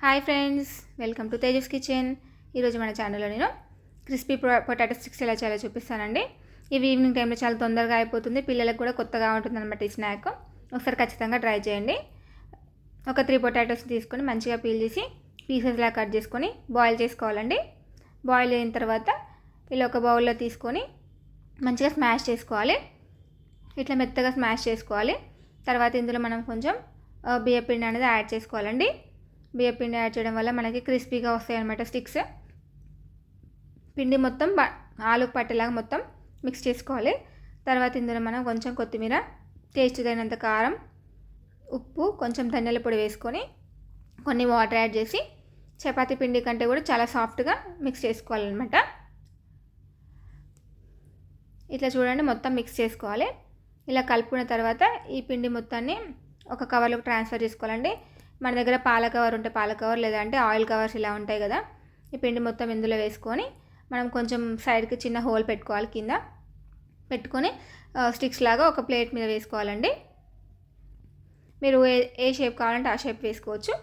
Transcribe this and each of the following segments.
Hi friends welcome to Tejas kitchen. ఈరోజు మన ఛానల్లో నేను క్రిస్పీ పొటాటో స్టిక్స్ ఎలా చేయాలో చూపిస్తానండి. ఇవి ఈవినింగ్ టైంలో చాలా తొందరగా అయిపోతుంది. పిల్లలకు కూడా కొత్తగా ఉంటుంది అనమాట ఈ స్నాక్ ఒకసారి ఖచ్చితంగా ట్రై చేయండి. ఒక త్రీ పొటాటోస్ తీసుకొని మంచిగా పీల్ చేసి పీసెస్లా కట్ చేసుకొని బాయిల్ చేసుకోవాలండి. బాయిల్ అయిన తర్వాత ఇలా ఒక బౌల్లో తీసుకొని మంచిగా స్మాష్ చేసుకోవాలి. ఇట్లా మెత్తగా స్మాష్ చేసుకోవాలి. తర్వాత ఇందులో మనం కొంచెం ఆ, బియ్యపిండి అనేది యాడ్ చేసుకోవాలండి. బియ్యపిండి యాడ్ చేయడం వల్ల మనకి క్రిస్పీగా వస్తాయి అనమాట స్టిక్స్. పిండి మొత్తం ఆలు పట్టేలాగా మొత్తం మిక్స్ చేసుకోవాలి. తర్వాత ఇందులో మనం కొంచెం కొత్తిమీర టేస్ట్ తగినంత కారం ఉప్పు కొంచెం ధనియాల పొడి వేసుకొని కొన్ని వాటర్ యాడ్ చేసి చపాతి పిండి కంటే కూడా చాలా సాఫ్ట్గా మిక్స్ చేసుకోవాలన్నమాట. ఇట్లా చూడండి మొత్తం మిక్స్ చేసుకోవాలి. ఇలా కలుపుకున్న తర్వాత ఈ పిండి మొత్తాన్ని ఒక కవర్లోకి ట్రాన్స్ఫర్ చేసుకోవాలండి. మన దగ్గర పాల కవర్ ఉంటే పాల కవర్ లేదంటే ఆయిల్ కవర్స్ ఇలా ఉంటాయి కదా. ఈ పిండి మొత్తం ఇందులో వేసుకొని మనం కొంచెం సైడ్కి చిన్న హోల్ పెట్టుకోవాలి కింద. పెట్టుకొని స్టిక్స్ లాగా ఒక ప్లేట్ మీద వేసుకోవాలండి. మీరు ఏ ఏ షేప్ కావాలంటే ఆ షేప్ వేసుకోవచ్చు.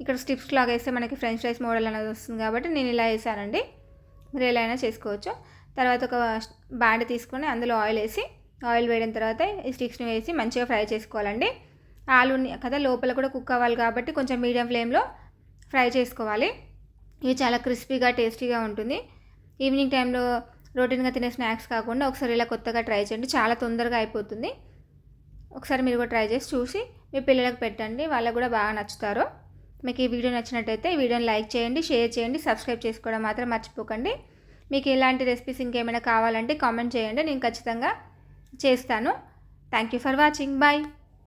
ఇక్కడ స్టిప్స్ లాగా వేస్తే మనకి ఫ్రెంచ్ ఫ్రైస్ మోడల్ అనేది వస్తుంది కాబట్టి నేను ఇలా వేసానండి. మీరు ఎలా అయినా చేసుకోవచ్చు. తర్వాత ఒక బ్యాండ్ తీసుకొని అందులో ఆయిల్ వేసి ఆయిల్ వేడిన తర్వాత ఈ స్టిక్స్ని వేసి మంచిగా ఫ్రై చేసుకోవాలండి. ఆలు కదా లోపల కూడా కుక్ అవ్వాలి కాబట్టి కొంచెం మీడియం ఫ్లేమ్లో ఫ్రై చేసుకోవాలి. ఇవి చాలా క్రిస్పీగా టేస్టీగా ఉంటుంది. ఈవినింగ్ టైంలో రొటీన్గా తినే స్నాక్స్ కాకుండా ఒకసారి ఇలా కొత్తగా ట్రై చేయండి. చాలా తొందరగా అయిపోతుంది. ఒకసారి మీరు కూడా ట్రై చేసి చూసి మీ పిల్లలకు పెట్టండి. వాళ్ళకు కూడా బాగా నచ్చుతారు. మీకు ఈ వీడియో నచ్చినట్టయితే ఈ వీడియోని లైక్ చేయండి షేర్ చేయండి సబ్స్క్రైబ్ చేసుకోవడం మాత్రం మర్చిపోకండి. మీకు ఇలాంటి రెసిపీస్ ఇంకేమైనా కావాలంటే కామెంట్ చేయండి. నేను ఖచ్చితంగా చేస్తాను. Thank you for watching. Bye.